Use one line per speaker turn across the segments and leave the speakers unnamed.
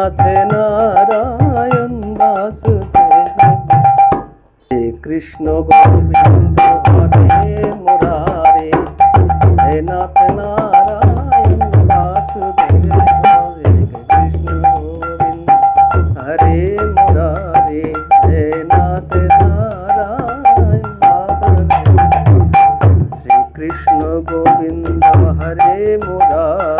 Nath Narayan Vasudeva. Krishna Govinda, হরে মুরারে। হে Nath Narayan Basudeb, হরে Krishna Govinda, হরে মুরারে। হে Nath Narayan Basudeb Shri Krishna Govinda, হরে Murari.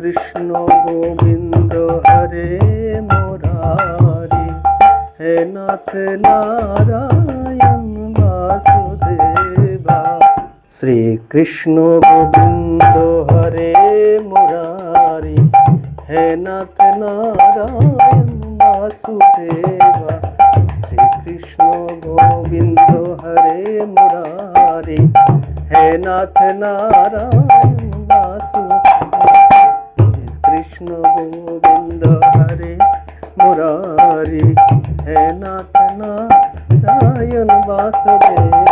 Krishna Govinda হরে Murari. হে Nath Narayan Vasudeva. Shri Krishna Govinda হরে Murari. হে Nath Narayan Vasudeva. Shri Krishna Govinda হরে Murari. হে Nath Narayan Vasudeva. Krishna Govinda হরে Murari হে Nath Narayan Vasudeva.